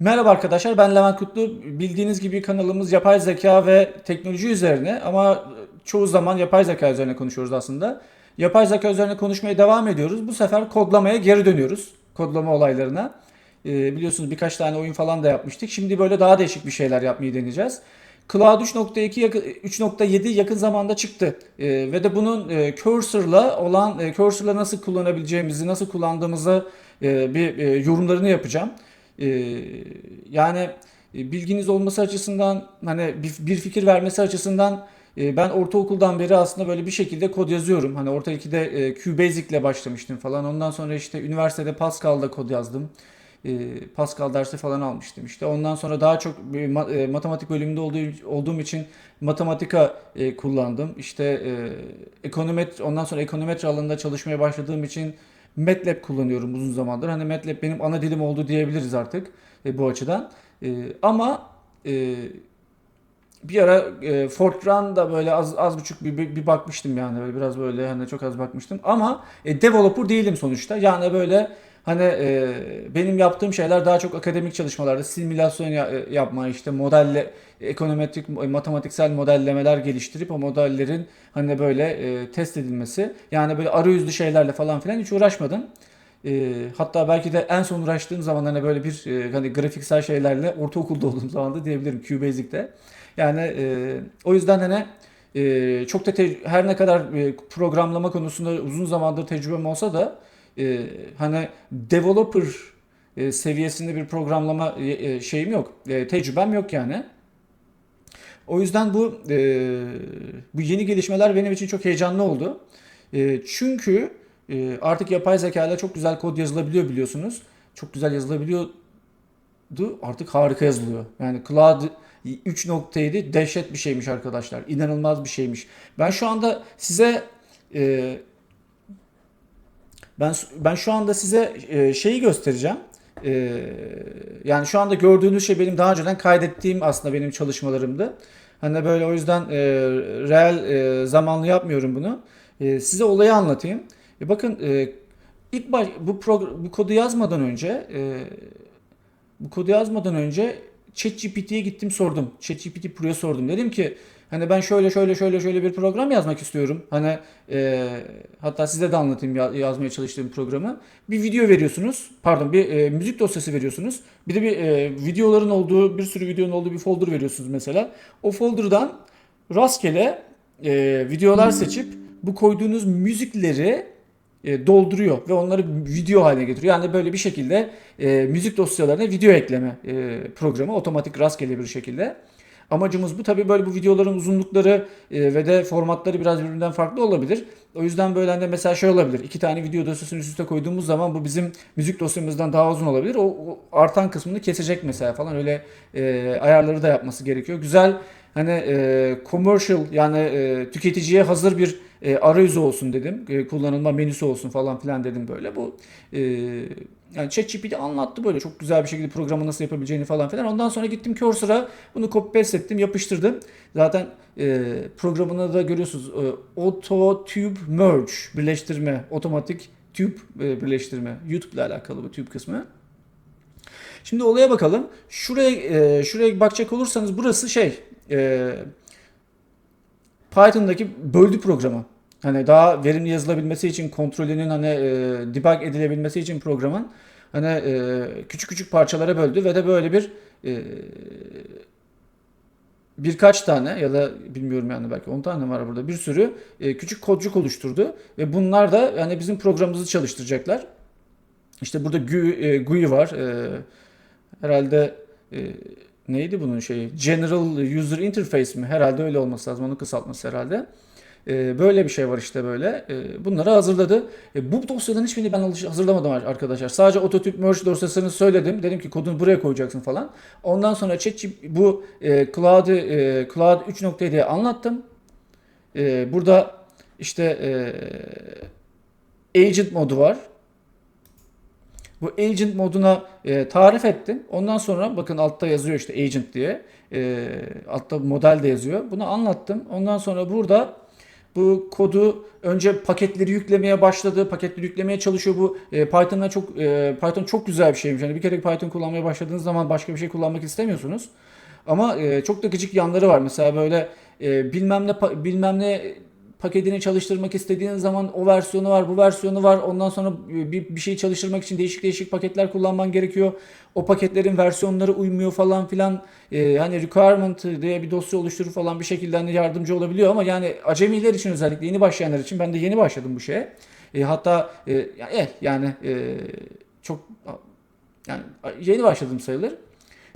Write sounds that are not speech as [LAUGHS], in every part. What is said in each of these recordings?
Merhaba arkadaşlar ben Levent Kutlu. Bildiğiniz gibi kanalımız yapay zeka ve teknoloji üzerine ama çoğu zaman yapay zeka üzerine konuşuyoruz aslında. Yapay zeka üzerine konuşmaya devam ediyoruz. Bu sefer kodlamaya geri dönüyoruz. Kodlama olaylarına. Ee, biliyorsunuz birkaç tane oyun falan da yapmıştık. Şimdi böyle daha değişik bir şeyler yapmayı deneyeceğiz. Cloud 3.2 yakın- 3.7 yakın zamanda çıktı. Ee, ve de bunun e, cursor'la olan e, cursor'la nasıl kullanabileceğimizi, nasıl kullandığımızı e, bir e, yorumlarını yapacağım. Ee, yani e, bilginiz olması açısından hani bir, fikir vermesi açısından e, ben ortaokuldan beri aslında böyle bir şekilde kod yazıyorum. Hani orta 2'de e, QBasic ile başlamıştım falan. Ondan sonra işte üniversitede Pascal'da kod yazdım. Pascal dersi falan almıştım işte. Ondan sonra daha çok matematik bölümünde olduğu, olduğum için matematika kullandım. İşte e, ekonomet ondan sonra ekonometre alanında çalışmaya başladığım için MATLAB kullanıyorum uzun zamandır. Hani MATLAB benim ana dilim oldu diyebiliriz artık e, bu açıdan. E, ama e, bir ara e, Fortran böyle az az buçuk bir, bir, bir bakmıştım yani böyle biraz böyle hani çok az bakmıştım ama e, developer değilim sonuçta. Yani böyle hani e, benim yaptığım şeyler daha çok akademik çalışmalarda simülasyon ya- e, yapma işte modelle ekonometrik matematiksel modellemeler geliştirip o modellerin hani böyle e, test edilmesi. Yani böyle arayüzlü şeylerle falan filan hiç uğraşmadım. E, hatta belki de en son uğraştığım zaman hani böyle bir e, hani grafiksel şeylerle ortaokulda olduğum zaman da diyebilirim QBasic'te. Yani e, o yüzden hani e, çok da her ne kadar e, programlama konusunda uzun zamandır tecrübem olsa da e, hani developer e, seviyesinde bir programlama e, şeyim yok. Tecrübem yok yani. O yüzden bu bu yeni gelişmeler benim için çok heyecanlı oldu. Çünkü artık yapay zeka ile çok güzel kod yazılabiliyor biliyorsunuz. Çok güzel yazılabiliyordu. Artık harika yazılıyor. Yani Cloud 3.7 dehşet bir şeymiş arkadaşlar. İnanılmaz bir şeymiş. Ben şu anda size ben ben şu anda size e, şeyi göstereceğim. E, yani şu anda gördüğünüz şey benim daha önceden kaydettiğim aslında benim çalışmalarımdı. Hani böyle o yüzden e, reel e, zamanlı yapmıyorum bunu. E, size olayı anlatayım. E, bakın e, ilk baş, bu bu kodu yazmadan önce e, bu kodu yazmadan önce ChatGPT'ye gittim sordum. ChatGPT Pro'ya sordum. Dedim ki hani ben şöyle şöyle şöyle şöyle bir program yazmak istiyorum. Hani e, hatta size de anlatayım ya- yazmaya çalıştığım programı. Bir video veriyorsunuz. Pardon bir e, müzik dosyası veriyorsunuz. Bir de bir e, videoların olduğu bir sürü videonun olduğu bir folder veriyorsunuz mesela. O folder'dan rastgele e, videolar seçip bu koyduğunuz müzikleri e, dolduruyor ve onları video haline getiriyor. Yani böyle bir şekilde e, müzik dosyalarına video ekleme e, programı otomatik rastgele bir şekilde. Amacımız bu. Tabii böyle bu videoların uzunlukları e, ve de formatları biraz birbirinden farklı olabilir. O yüzden böyle hani mesela şey olabilir. İki tane video dosyasını üst üste koyduğumuz zaman bu bizim müzik dosyamızdan daha uzun olabilir. O, o artan kısmını kesecek mesela falan öyle e, ayarları da yapması gerekiyor. Güzel hani e, commercial yani e, tüketiciye hazır bir e, arayüzü olsun dedim. E, kullanılma menüsü olsun falan filan dedim böyle. Bu e, yani ChatGPT anlattı böyle çok güzel bir şekilde programı nasıl yapabileceğini falan filan. Ondan sonra gittim Cursor'a bunu copy paste ettim, yapıştırdım. Zaten e, programını da görüyorsunuz. E, Auto Tube Merge birleştirme, otomatik tube e, birleştirme. YouTube ile alakalı bu tube kısmı. Şimdi olaya bakalım. Şuraya e, şuraya bakacak olursanız burası şey e, Python'daki böldü programı. Hani daha verimli yazılabilmesi için kontrolünün hani e, debug edilebilmesi için programın hani e, küçük küçük parçalara böldü ve de böyle bir e, birkaç tane ya da bilmiyorum yani belki 10 tane var burada bir sürü e, küçük kodcuk oluşturdu ve bunlar da yani bizim programımızı çalıştıracaklar. İşte burada GUI, e, GUI var. E, herhalde e, neydi bunun şeyi? General User Interface mi? Herhalde öyle olması lazım. Onun kısaltması herhalde. E, böyle bir şey var işte böyle. E, bunları hazırladı. E, bu dosyaların hiçbirini ben hazırlamadım arkadaşlar. Sadece Autotune Merge dosyasını söyledim. Dedim ki kodunu buraya koyacaksın falan. Ondan sonra ChatGPT bu e, Cloud e, Cloud 3.7'ye anlattım. E, burada işte e, agent modu var. Bu agent moduna e, tarif ettim. Ondan sonra bakın altta yazıyor işte agent diye. E, altta model de yazıyor. Bunu anlattım. Ondan sonra burada Bu kodu önce paketleri yüklemeye başladı. Paketleri yüklemeye çalışıyor. Bu e, Python'la çok e, Python çok güzel bir şeymiş. Yani bir kere Python kullanmaya başladığınız zaman başka bir şey kullanmak istemiyorsunuz. Ama e, çok da gıcık yanları var. Mesela böyle e, bilmem ne bilmem ne paketini çalıştırmak istediğiniz zaman o versiyonu var, bu versiyonu var. Ondan sonra bir, bir şey çalıştırmak için değişik değişik paketler kullanman gerekiyor. O paketlerin versiyonları uymuyor falan filan. Ee, hani requirement diye bir dosya oluşturur falan bir şekilde hani yardımcı olabiliyor ama yani acemiler için özellikle yeni başlayanlar için ben de yeni başladım bu şeye. E, hatta e, ya- yani e, çok yani yeni başladım sayılır.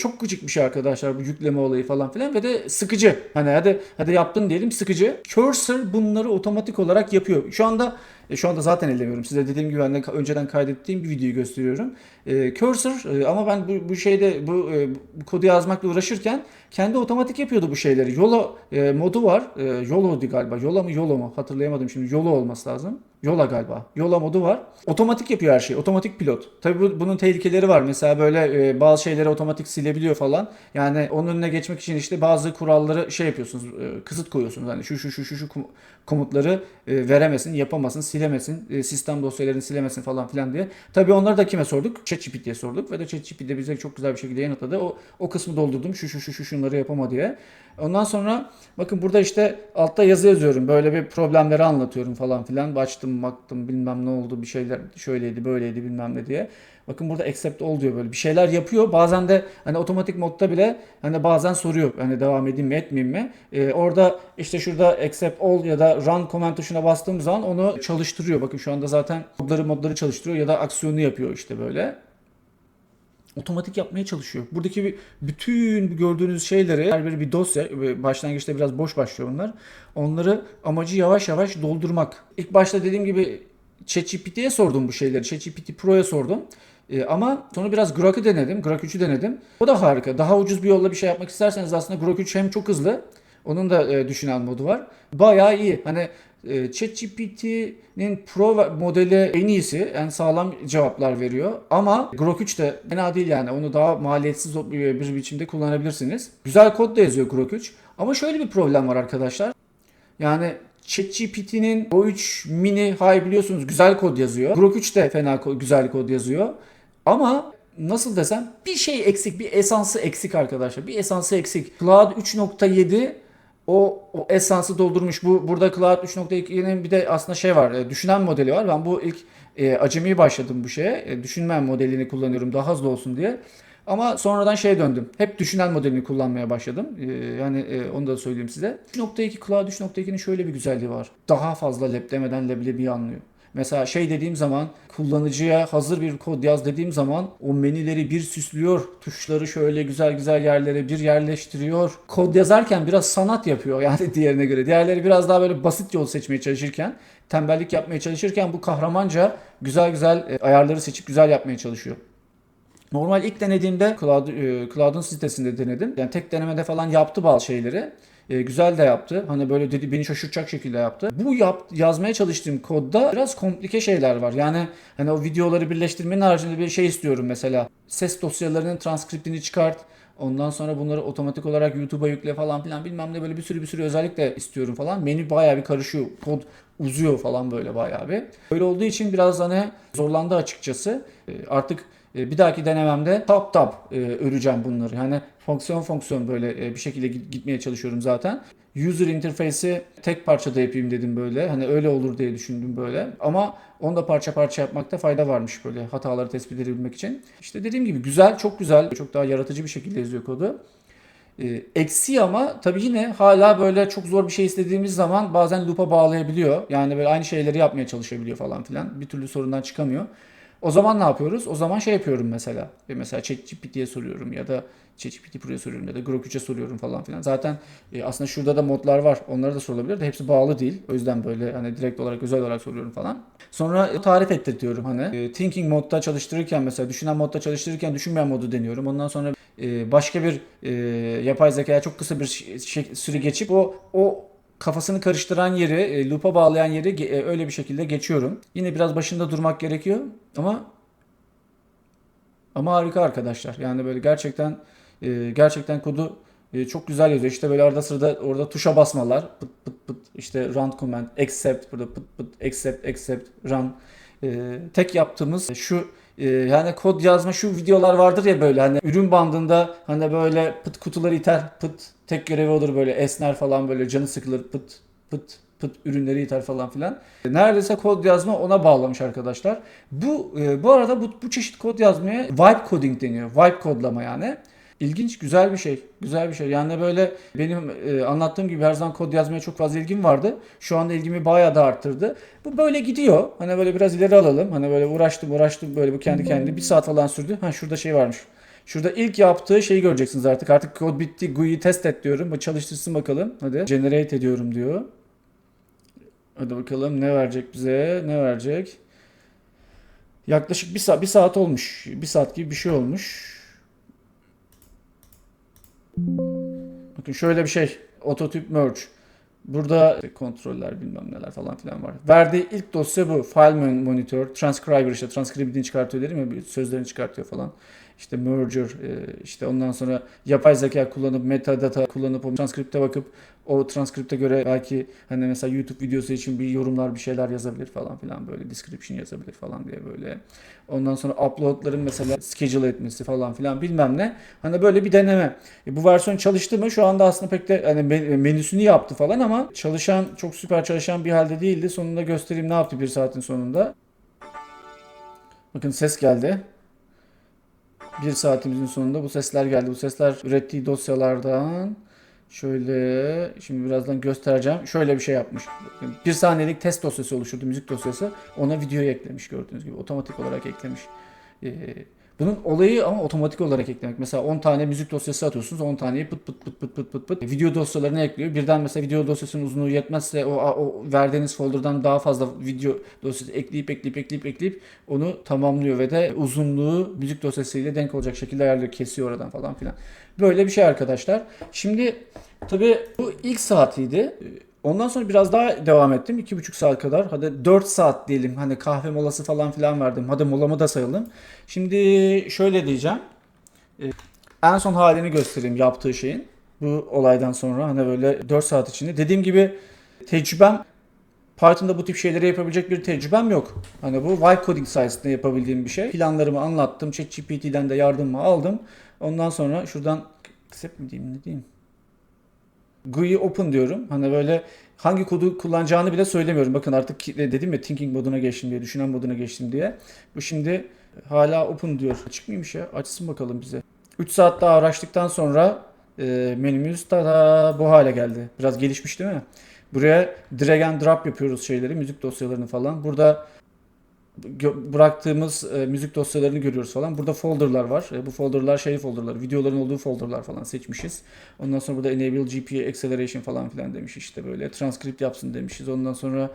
Çok gıcık arkadaşlar bu yükleme olayı falan filan ve de sıkıcı. Hani hadi hadi yaptın diyelim sıkıcı. Cursor bunları otomatik olarak yapıyor. Şu anda e, şu anda zaten ellemiyorum. Size dediğim gibi ben önceden kaydettiğim bir videoyu gösteriyorum. E, cursor e, ama ben bu, bu şeyde bu, e, bu kodu yazmakla uğraşırken kendi otomatik yapıyordu bu şeyleri. Yola e, modu var. E, Yolo'du galiba. Yola mı Yolo mu? Hatırlayamadım şimdi. Yolo olması lazım. Yola galiba. Yola modu var. Otomatik yapıyor her şeyi. Otomatik pilot. Tabii bu, bunun tehlikeleri var. Mesela böyle e, bazı şeyleri otomatik silebiliyor falan. Yani onun önüne geçmek için işte bazı kuralları şey yapıyorsunuz. e, kısıt koyuyorsunuz. Hani şu şu şu şu şu komutları e, veremesin, yapamasın, silemesin, e, sistem dosyalarını silemesin falan filan diye. Tabii onları da kime sorduk? ChatGPT'ye sorduk ve de ChatGPT bize çok güzel bir şekilde yanıtladı. O, o kısmı doldurdum. Şu şu şu şu şunları yapama diye. Ondan sonra bakın burada işte altta yazı yazıyorum. Böyle bir problemleri anlatıyorum falan filan. Açtım baktım bilmem ne oldu bir şeyler şöyleydi böyleydi bilmem ne diye. Bakın burada accept all diyor böyle bir şeyler yapıyor. Bazen de hani otomatik modda bile hani bazen soruyor hani devam edeyim mi etmeyeyim mi? Ee, orada işte şurada accept all ya da run command tuşuna bastığım zaman onu çalıştırıyor. Bakın şu anda zaten modları modları çalıştırıyor ya da aksiyonu yapıyor işte böyle otomatik yapmaya çalışıyor. Buradaki bir- bütün gördüğünüz şeyleri her biri bir dosya. ve Başlangıçta biraz boş başlıyor bunlar. Onları amacı yavaş yavaş doldurmak. İlk başta dediğim gibi ChatGPT'ye sordum bu şeyleri. ChatGPT Pro'ya sordum. Ee, ama sonra biraz Grok'u denedim. Grok 3'ü denedim. O da harika. Daha ucuz bir yolla bir şey yapmak isterseniz aslında Grok 3 hem çok hızlı. Onun da e, düşünen modu var. Bayağı iyi. Hani e, ChatGPT'nin Pro modeli en iyisi, en sağlam cevaplar veriyor. Ama Grok 3 de fena değil yani. Onu daha maliyetsiz bir biçimde kullanabilirsiniz. Güzel kod da yazıyor Grok 3. Ama şöyle bir problem var arkadaşlar. Yani ChatGPT'nin o 3 mini high biliyorsunuz güzel kod yazıyor. Grok 3 de fena ko- güzel kod yazıyor. Ama nasıl desem bir şey eksik, bir esansı eksik arkadaşlar. Bir esansı eksik. Cloud 3.7 o, o esansı doldurmuş. Bu burada Cloud 3.2'nin bir de aslında şey var. e, düşünen modeli var. Ben bu ilk e, acemi başladım bu şeye. E, düşünmen modelini kullanıyorum daha hızlı olsun diye. Ama sonradan şeye döndüm. Hep düşünen modelini kullanmaya başladım. Ee, yani e, onu da söyleyeyim size. 3.2 Cloud 3.2'nin şöyle bir güzelliği var. Daha fazla leblemeden leblebiyi anlıyor. Mesela şey dediğim zaman kullanıcıya hazır bir kod yaz dediğim zaman o menüleri bir süslüyor. Tuşları şöyle güzel güzel yerlere bir yerleştiriyor. Kod yazarken biraz sanat yapıyor [LAUGHS] yani diğerine göre. Diğerleri biraz daha böyle basit yol seçmeye çalışırken, tembellik yapmaya çalışırken bu kahramanca güzel güzel e, ayarları seçip güzel yapmaya çalışıyor. Normal ilk denediğimde Cloud, e, Cloud'un sitesinde denedim. Yani tek denemede falan yaptı bazı şeyleri. E, güzel de yaptı. Hani böyle dedi beni şaşırtacak şekilde yaptı. Bu yap, yazmaya çalıştığım kodda biraz komplike şeyler var. Yani hani o videoları birleştirmenin haricinde bir şey istiyorum mesela. Ses dosyalarının transkriptini çıkart. Ondan sonra bunları otomatik olarak YouTube'a yükle falan filan bilmem ne böyle bir sürü bir sürü özellik de istiyorum falan. Menü bayağı bir karışıyor. Kod uzuyor falan böyle bayağı bir. Böyle olduğu için biraz hani zorlandı açıkçası. E, Artık bir dahaki denememde tap tap e, öreceğim bunları. Yani fonksiyon fonksiyon böyle e, bir şekilde git- gitmeye çalışıyorum zaten. User interface'i tek parçada yapayım dedim böyle. Hani öyle olur diye düşündüm böyle. Ama onu da parça parça yapmakta fayda varmış böyle hataları tespit edebilmek için. İşte dediğim gibi güzel, çok güzel, çok daha yaratıcı bir şekilde yazıyor kodu. E, eksi ama tabii yine hala böyle çok zor bir şey istediğimiz zaman bazen loop'a bağlayabiliyor. Yani böyle aynı şeyleri yapmaya çalışabiliyor falan filan. Bir türlü sorundan çıkamıyor. O zaman ne yapıyoruz? O zaman şey yapıyorum mesela. E mesela ChatGPT'ye soruyorum ya da ChatGPT Pro'ya soruyorum ya da Grok 3'e soruyorum falan filan. Zaten e, aslında şurada da modlar var. Onlara da sorulabilir de hepsi bağlı değil. O yüzden böyle hani direkt olarak özel olarak soruyorum falan. Sonra e, tarif ettirtiyorum hani. E, thinking modda çalıştırırken mesela düşünen modda çalıştırırken düşünmeyen modu deniyorum. Ondan sonra e, başka bir e, yapay zekaya çok kısa bir şey- süre geçip o o kafasını karıştıran yeri, e, loop'a bağlayan yeri e, öyle bir şekilde geçiyorum. Yine biraz başında durmak gerekiyor ama ama harika arkadaşlar. Yani böyle gerçekten e, gerçekten kodu E, çok güzel yazıyor. İşte böyle arada sırada orada tuşa basmalar. Pıt pıt pıt. İşte run command, accept burada pıt pıt accept accept run. E, tek yaptığımız şu e, yani kod yazma şu videolar vardır ya böyle hani ürün bandında hani böyle pıt kutuları iter pıt tek görevi olur böyle esner falan böyle canı sıkılır pıt pıt pıt ürünleri iter falan filan. Neredeyse kod yazma ona bağlamış arkadaşlar. Bu e, bu arada bu, bu çeşit kod yazmaya vibe coding deniyor. Vibe kodlama yani. İlginç, güzel bir şey. Güzel bir şey. Yani böyle benim e, anlattığım gibi her zaman kod yazmaya çok fazla ilgim vardı. Şu anda ilgimi bayağı da arttırdı. Bu böyle gidiyor. Hani böyle biraz ileri alalım. Hani böyle uğraştım uğraştım böyle bu kendi kendine bir saat falan sürdü. Ha şurada şey varmış. Şurada ilk yaptığı şeyi göreceksiniz artık. Artık kod bitti. GUI'yi test et diyorum. Bu çalıştırsın bakalım. Hadi. Generate ediyorum diyor. Hadi bakalım ne verecek bize? Ne verecek? Yaklaşık bir saat, bir saat olmuş. Bir saat gibi bir şey olmuş. Bakın şöyle bir şey. Ototip merge. Burada kontroller bilmem neler falan filan var. Verdiği ilk dosya bu. File monitor, transcriber işte transkribini çıkartıyor dedim ya sözlerini çıkartıyor falan. İşte merger, e, işte ondan sonra yapay zeka kullanıp metadata kullanıp o transkripte bakıp o transkripte göre belki hani mesela YouTube videosu için bir yorumlar bir şeyler yazabilir falan filan böyle description yazabilir falan diye böyle. Ondan sonra uploadların mesela schedule etmesi falan filan bilmem ne. Hani böyle bir deneme. E, bu versiyon çalıştı mı? Şu anda aslında pek de hani menüsünü yaptı falan ama çalışan çok süper çalışan bir halde değildi. Sonunda göstereyim ne yaptı bir saatin sonunda. Bakın ses geldi. Bir saatimizin sonunda bu sesler geldi. Bu sesler ürettiği dosyalardan şöyle şimdi birazdan göstereceğim. Şöyle bir şey yapmış. Bir saniyelik test dosyası oluşturdu, müzik dosyası. Ona videoyu eklemiş gördüğünüz gibi. Otomatik olarak eklemiş. Ee, bunun olayı ama otomatik olarak eklemek. Mesela 10 tane müzik dosyası atıyorsunuz. 10 taneyi pıt pıt pıt pıt pıt pıt pıt video dosyalarını ekliyor. Birden mesela video dosyasının uzunluğu yetmezse o, o verdiğiniz folderdan daha fazla video dosyası ekleyip ekleyip ekleyip ekleyip onu tamamlıyor ve de uzunluğu müzik dosyasıyla denk olacak şekilde ayarlıyor. Kesiyor oradan falan filan. Böyle bir şey arkadaşlar. Şimdi tabii bu ilk saatiydi. Ondan sonra biraz daha devam ettim. 2,5 saat kadar. Hadi 4 saat diyelim. Hani kahve molası falan filan verdim. Hadi molamı da sayalım. Şimdi şöyle diyeceğim. Ee, en son halini göstereyim yaptığı şeyin. Bu olaydan sonra hani böyle 4 saat içinde. Dediğim gibi tecrübem Python'da bu tip şeyleri yapabilecek bir tecrübem yok. Hani bu vibe coding sayesinde yapabildiğim bir şey. Planlarımı anlattım. ChatGPT'den de yardımımı aldım. Ondan sonra şuradan accept mi diyeyim ne diyeyim? GUI open diyorum. Hani böyle hangi kodu kullanacağını bile söylemiyorum. Bakın artık dedim ya thinking moduna geçtim diye, düşünen moduna geçtim diye. Bu şimdi hala open diyor. Açık mıymış ya? Açsın bakalım bize. 3 saat daha uğraştıktan sonra e, menümüz da bu hale geldi. Biraz gelişmiş değil mi? Buraya drag and drop yapıyoruz şeyleri, müzik dosyalarını falan. Burada bıraktığımız e, müzik dosyalarını görüyoruz falan. Burada folderlar var. E, bu folderlar şey folderlar, videoların olduğu folderlar falan seçmişiz. Ondan sonra burada enable GPU acceleration falan filan demiş işte böyle. Transcript yapsın demişiz. Ondan sonra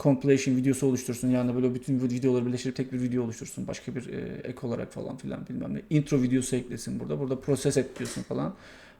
compilation videosu oluştursun. Yani böyle bütün videoları birleştirip tek bir video oluştursun. Başka bir e, ek olarak falan filan bilmem ne. Intro videosu eklesin burada. Burada process et diyorsun falan.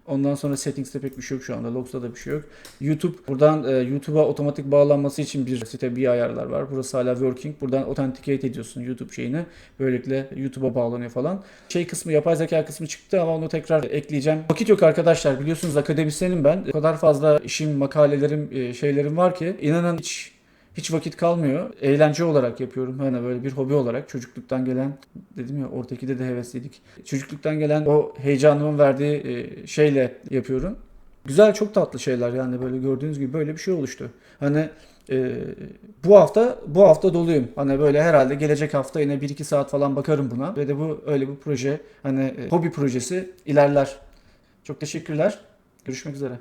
Ondan sonra settings'te pek bir şey yok şu anda. Logs'ta da bir şey yok. YouTube buradan e, YouTube'a otomatik bağlanması için bir site bir ayarlar var. Burası hala working. Buradan authenticate ediyorsun YouTube şeyini. Böylelikle YouTube'a bağlanıyor falan. Şey kısmı yapay zeka kısmı çıktı ama onu tekrar ekleyeceğim. Vakit yok arkadaşlar. Biliyorsunuz akademisyenim ben. O kadar fazla işim, makalelerim, e, şeylerim var ki inanın hiç hiç vakit kalmıyor. Eğlence olarak yapıyorum. Hani böyle bir hobi olarak çocukluktan gelen dedim ya ortakide de hevesliydik. Çocukluktan gelen o heyecanımın verdiği e, şeyle yapıyorum. Güzel çok tatlı şeyler yani böyle gördüğünüz gibi böyle bir şey oluştu. Hani e, bu hafta bu hafta doluyum. Hani böyle herhalde gelecek hafta yine 1-2 saat falan bakarım buna ve de bu öyle bir proje hani e, hobi projesi ilerler. Çok teşekkürler. Görüşmek üzere.